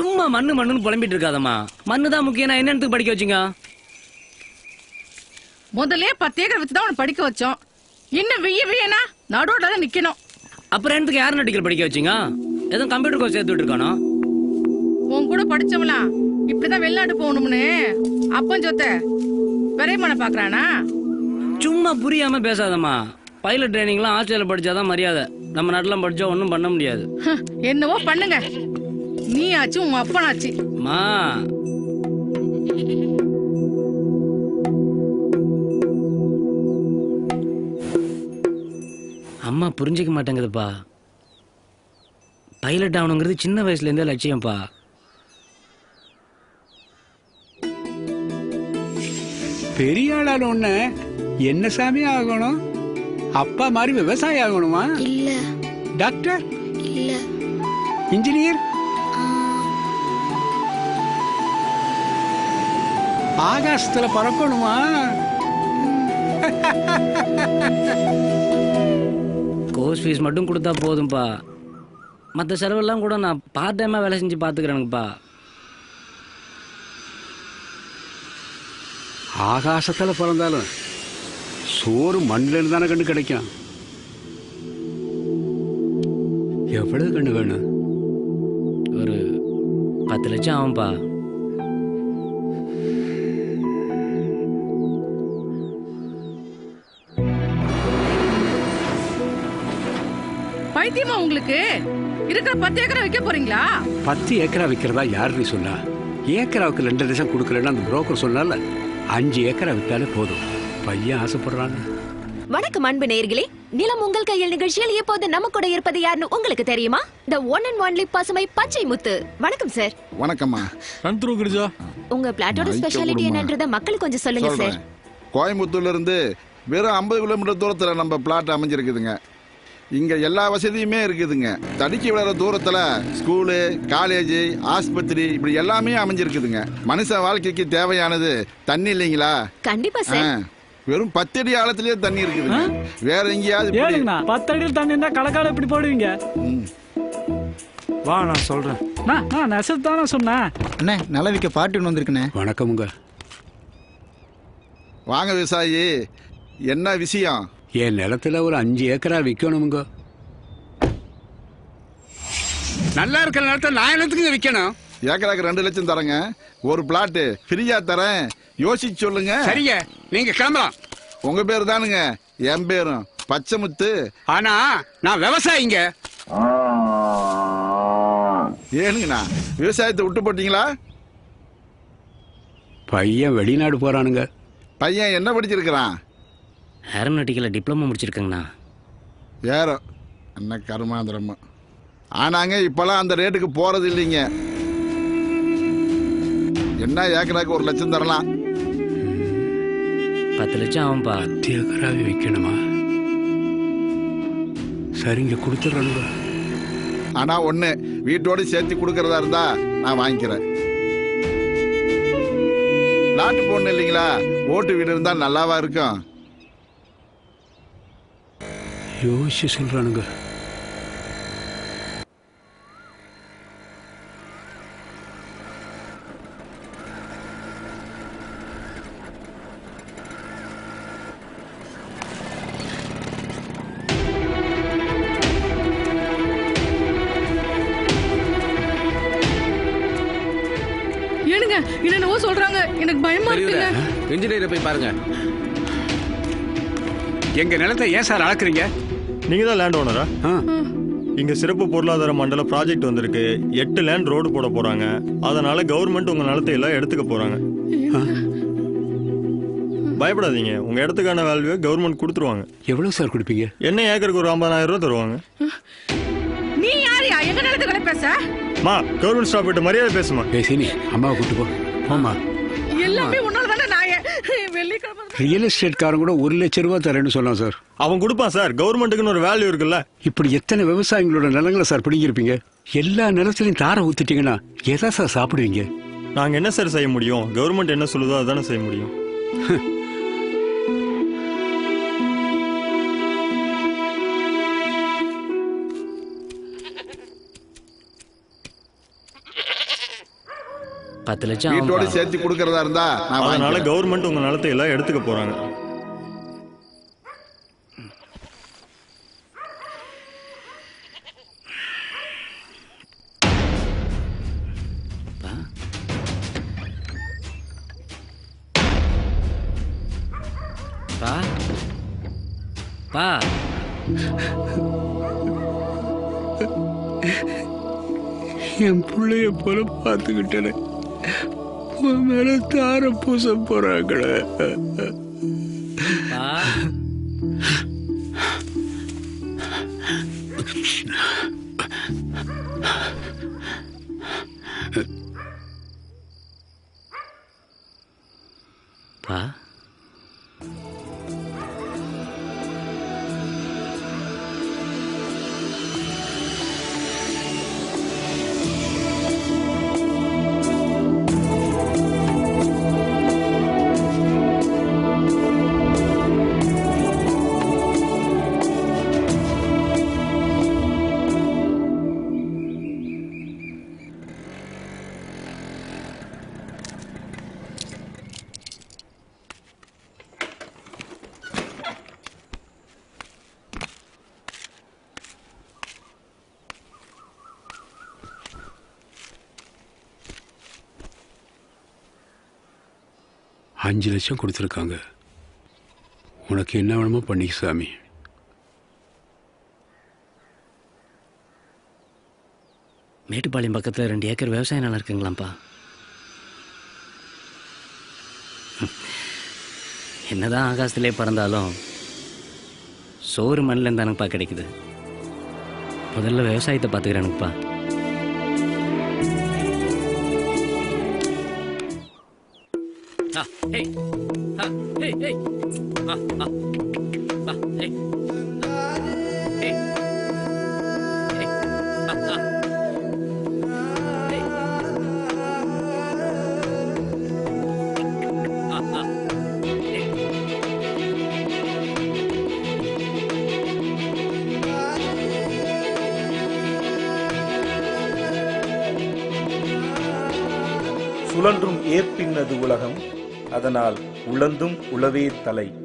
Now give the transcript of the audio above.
சும்மா மண்ணு மண்ணுன்னு புலம்பிட்டு இருக்காதம்மா. மண்ணு தான் முக்கியம். நான் என்னத்துக்கு படிக்க வச்சீங்க? முதல்ல பத்து ஏக்கர் வச்சு தான் உன்னை படிக்க வச்சோம். இன்னும் வெய்ய வெய்யனா நடுவோட தான் நிக்கணும். அப்புறம் என்னத்துக்கு யார் நடிக்கல் படிக்க வச்சீங்க? எதுவும் கம்ப்யூட்டர் கோர்ஸ் சேர்த்து விட்டுருக்கானோ? உன் கூட படிச்சவலாம் இப்படிதான் வெளிநாடு போகணும்னு. அப்பன் சொத்த. விரைமனை பாக்குறானா? சும்மா புரியாம பேசாதம்மா. பைலட் ட்ரைனிங்லாம் ஆஸ்திரேலியா படிச்சாதான் மரியாதை. நம்ம நாட்டுலாம் படிச்சா ஒன்றும் பண்ண முடியாது. என்னவோ பண்ணுங்க. நீ ஆச்சு உங்க அப்பனாச்சு. மா. அம்மா புரிஞ்சிக்க மாட்டேங்குதுப்பா. பைலட் ஆகணுங்கிறது சின்ன வயசுல இருந்தே லட்சியம்ப்பா. பெரிய ஆளான உடனே என்ன சாமி ஆகணும்? அப்பா மாதிரி விவசாயி ஆகணுமா? இல்ல. டாக்டர்? இல்ல. இன்ஜினியர்? ஆகாசத்துல பறக்கணுமா? கோர்ஸ் ஃபீஸ் மட்டும் கொடுத்தா போதும்ப்பா மற்ற செலவெல்லாம் கூட நான் பார்ட் டைமாக வேலை செஞ்சு பார்த்துக்கிறேனுப்பா ஆகாசத்துல பிறந்தாலும் சோறு மண்ணில தானே கண்டு கிடைக்கும். எவ்வளவு கண்ணு வேணும்? ஒரு பத்து லட்சம் ஆகும்ப்பா பைத்தியமா உங்களுக்கு? இருக்கிற பத்து ஏக்கரை வைக்க போறீங்களா? பத்து ஏக்கரா விற்கிறதா யாருன்னு சொன்னா? ஏக்கராவுக்கு ரெண்டு லட்சம் கொடுக்கலன்னு அந்த புரோக்கர் சொன்னால அஞ்சு ஏக்கரா வித்தாலே போதும். பையன் ஆசைப்படுறாங்க வணக்கம் அன்பு நேயர்களே. நிலம் உங்கள் கையில் நிகழ்ச்சியில் இப்போது நம்ம கூட இருப்பது யாருன்னு உங்களுக்கு தெரியுமா? த ஒன் அண்ட் ஒன்லி பசுமை பச்சை முத்து. வணக்கம் சார் வணக்கம்மா. த்ரூ கிரிஜா. உங்க பிளாட்டோட ஸ்பெஷாலிட்டி. என்னன்றத மக்களுக்கு கொஞ்சம் சொல்லுங்க சார் கோயம்புத்தூர்ல இருந்து வெறும் ஐம்பது கிலோமீட்டர் தூரத்துல நம்ம பிளாட் அமைஞ்சிருக்குதுங்க. இங்க எல்லா வசதியுமே இருக்குதுங்க. தடுக்கி விளையாட தூரத்துல ஸ்கூலு காலேஜ் ஆஸ்பத்திரி இப்படி எல்லாமே அமைஞ்சிருக்குதுங்க. மனுஷ வாழ்க்கைக்கு தேவையானது தண்ணி இல்லைங்களா? கண்டிப்பா ஆ, சார் வெறும் பத்தடி ஆழத்திலேயே தண்ணி இருக்குதுங்க. வேற எங்கேயாவது இப்படி- ஏழுங்கண்ணா தண்ணி இருந்தா கலக்கால எப்படி போடுவீங்க. ம். வா நான் சொல்றேன். நான் நான் நெசத்து தானே சொன்னேன். அண்ணே நிலவிக்க பாட்டு ஒன்று வந்திருக்குண்ணே. வணக்கமுங்க. வாங்க விவசாயி என்ன விஷயம்? என் நிலத்துல ஒரு அஞ்சு ஏக்கரா விற்கணுமுங்க நல்லா இருக்கிற நிலத்தை நான் விற்கணும் ஏக்கராக்கு ரெண்டு லட்சம் தரேங்க. ஒரு பிளாட்டு ஃப்ரீயா தரேன். யோசிச்சு சொல்லுங்க. சரிங்க நீங்க கிளம்பலாம். உங்க பேர் தானுங்க. என் பேரும் பச்சைமுத்து. ஆனா நான் விவசாயிங்க. ஏனுங்கண்ணா விவசாயத்தை விட்டு போட்டீங்களா? பையன் வெளிநாடு போறானுங்க. பையன் என்ன படிச்சிருக்கிறான்? ஏரோநாட்டிக்கலில் டிப்ளமோ முடிச்சிருக்கேங்கண்ணா. ஏறோ. என்ன கருமாந்திரமா. ஆனாங்க இப்பெல்லாம் அந்த ரேட்டுக்கு போறது இல்லைங்க. என்ன ஏக்கராக்கு ஒரு லட்சம் தரலாம்? பத்து லட்சம் ஆகும்ப்பா. பத்து ஏக்கராவே விற்கணுமா சரிங்க கொடுத்துட்றானுங்க ஆனா ஒண்ணு வீட்டோட சேர்த்து கொடுக்கறதா இருந்தா நான் வாங்கிக்கிறேன். நாட்டு பொண்ணு இல்லைங்களா? ஓட்டு வீடு இருந்தா நல்லாவா இருக்கும்? யோசிச்சு சொல்றானுங்க. ஏனுங்க என்னென்னவோ சொல்றாங்க. எனக்கு பயமா இருக்குங்க. இன்ஜினியரை போய் பாருங்க. எங்க நிலத்தை ஏன் சார் அளக்குறீங்க? நீங்க தான் லேண்ட் ஓனரா ஆ, இங்க சிறப்பு பொருளாதார மண்டல ப்ராஜெக்ட் வந்திருக்கு. எட்டு லேண்ட் ரோடு போட போறாங்க. அதனால கவர்மெண்ட் உங்க நிலத்தை எல்லாம் எடுத்துக்க போறாங்க. பயப்படாதீங்க. உங்க இடத்துக்கான வேல்யூ கவர்மெண்ட் கொடுத்துருவாங்க. எவ்வளவு சார் கொடுப்பீங்க? என்ன ஏக்கருக்கு ஒரு ஐம்பதாயிரம் ரூபா தருவாங்க? நீ யாரியா எங்க நிலத்துக்களை பேச மா கவர்மெண்ட் ஸ்டாப் கிட்ட மரியாதை பேசுமா? ஏய் சீனி அம்மாவை கூட்டு போ. போமா எல்லாமே வெள்ளிக்கிழமை ரியல் எஸ்டேட்காரன் கூட ஒரு லட்சம் ரூபாய் தரேன்னு சொன்னான் சார். அவன் கொடுப்பான் சார். கவர்மெண்ட்டுக்குன்னு ஒரு வேல்யூ இருக்குல்ல. இப்படி எத்தனை விவசாயிகளோட நிலங்களை சார் பிடிங்கிருப்பீங்க எல்லா நிலத்திலையும் தாரை ஊத்திட்டீங்கன்னா எதை சார் சாப்பிடுவீங்க? நாங்க என்ன சார் செய்ய முடியும்? கவர்மெண்ட் என்ன சொல்லுதோ அதானே செய்ய முடியும். பத்து லட்சம் வீட்டோட ஆகும்பா. சேர்த்து கொடுக்கறதா இருந்தா நான் அதனால வாங்கிக்கிறேன். கவர்மெண்ட் உங்க நிலத்தை எல்லாம் எடுத்துக்க போறாங்க பா. பா பா என் பிள்ளைய போல பார்த்துக்கிட்டேனே உன் மேல தார பூச போறாங்களே. பா. அஞ்சு லட்சம் கொடுத்துருக்காங்க. உனக்கு என்ன வேணுமோ பண்ணிக்க சாமி. மேட்டுப்பாளையம் பக்கத்தில் ரெண்டு ஏக்கர் விவசாய நிலம் இருக்குங்களாம்ப்பா. என்னதான் ஆகாசத்திலே பறந்தாலும் சோறு மண்ணில் தானப்பா கிடைக்குது. முதல்ல விவசாயத்தை பார்த்துக்கிறேனுப்பா சுழன்றும் ஏற்பின்னது உலகம். அதனால் உழந்தும் உழவே தலை.